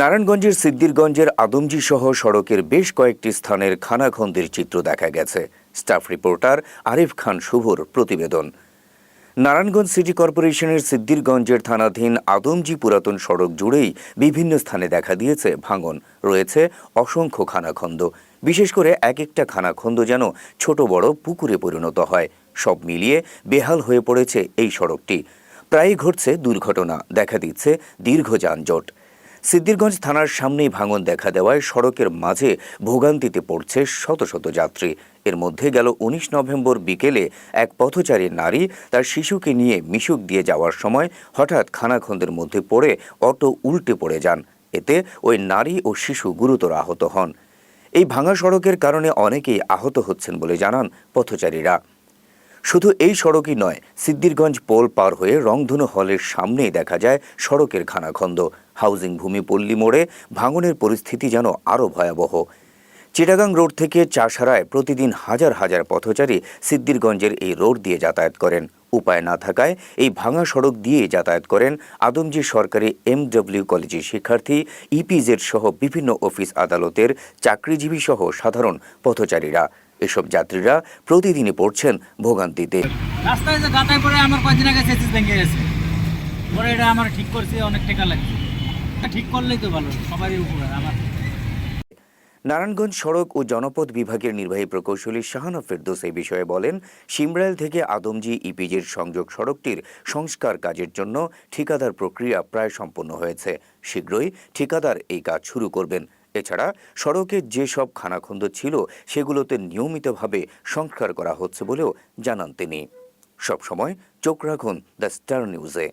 নারায়ণগঞ্জের সিদ্দিরগঞ্জের আদমজি সহ সড়কের বেশ কয়েকটি স্থানের খানাখন্দের চিত্র দেখা গেছে। স্টাফ রিপোর্টার আরিফ খান শুভর প্রতিবেদন। নারায়ণগঞ্জ সিটি কর্পোরেশনের সিদ্দিরগঞ্জের থানাধীন আদমজি পুরাতন সড়ক জুড়েই বিভিন্ন স্থানে দেখা দিয়েছে ভাঙন। রয়েছে অসংখ্য খানাখন্দ। বিশেষ করে এক একটা খানাখন্দ যেন ছোট বড় পুকুরে পরিণত হয়। সব মিলিয়ে বেহাল হয়ে পড়েছে এই সড়কটি। প্রায়ই ঘটছে দুর্ঘটনা, দেখা দিচ্ছে দীর্ঘ যানজট। সিদ্দিরগঞ্জ থানার সামনেই ভাঙন দেখা দেওয়ায় সড়কের মাঝে ভোগান্তিতে পড়ছে শত শত যাত্রী। এর মধ্যে গেল উনিশ নভেম্বর বিকেলে এক পথচারী নারী তার শিশুকে নিয়ে মিশুক দিয়ে যাওয়ার সময় হঠাৎ খানাখন্দের মধ্যে পড়ে অটো উল্টে পড়ে যান। এতে ওই নারী ও শিশু গুরুতর আহত হন। এই ভাঙা সড়কের কারণে অনেকেই আহত হচ্ছেন বলে জানান পথচারীরা। শুধু এই সড়কই নয় সিদ্দিরগঞ্জ পোল পার হয়ে রংধনু হলের সামনেই দেখা যায় সড়কের খানাখন্দ। হাউজিং ভূমি পল্লী মোড়ে ভাঙনের পরিস্থিতি যেন আরও ভয়াবহ। চিটাগাং রোড থেকে চাষারায় প্রতিদিন হাজার হাজার পথচারী সিদ্দিরগঞ্জের এই রোড দিয়ে যাতায়াত করেন। উপায় না থাকায় এই ভাঙা সড়ক দিয়ে যাতায়াত করেন আদমজি সরকারি এমডব্লিউ কলেজের শিক্ষার্থী, ইপিজেড সহ বিভিন্ন অফিস আদালতের চাকরিজীবী সহ সাধারণ পথচারীরা। এসব যাত্রীরা প্রতিদিনই পড়ছেন ভোগান্তিতে। রাস্তায় যে গাতায় পরে আমার কয়েকদিন আগে সেচিস ভেঙে গেছে। পরে এটা আমার ঠিক করছে অনেক টাকা লাগছে। ঠিক করলেই তো ভালো সবারই উপকার আমার। নারায়ণগঞ্জ সড়ক ও জনপথ বিভাগের নির্বাহী প্রকৌশলী শাহানা ফেরদোস এই বিষয়ে বলেন সিমরাইল থেকে আদমজি ইপিজের সংযোগ সড়কটির সংস্কার কাজের জন্য ঠিকাদার প্রক্রিয়া প্রায় সম্পন্ন হয়েছে। শীঘ্রই ঠিকাদার এই কাজ শুরু করবেন। এছাড়া সড়কে যেসব খানাখন্দ ছিল, সেগুলোতে নিয়মিতভাবে সংস্কার করা হচ্ছে বলেও জানান তিনি। সবসময় চোখ রাখুন দ্য স্টার নিউজে।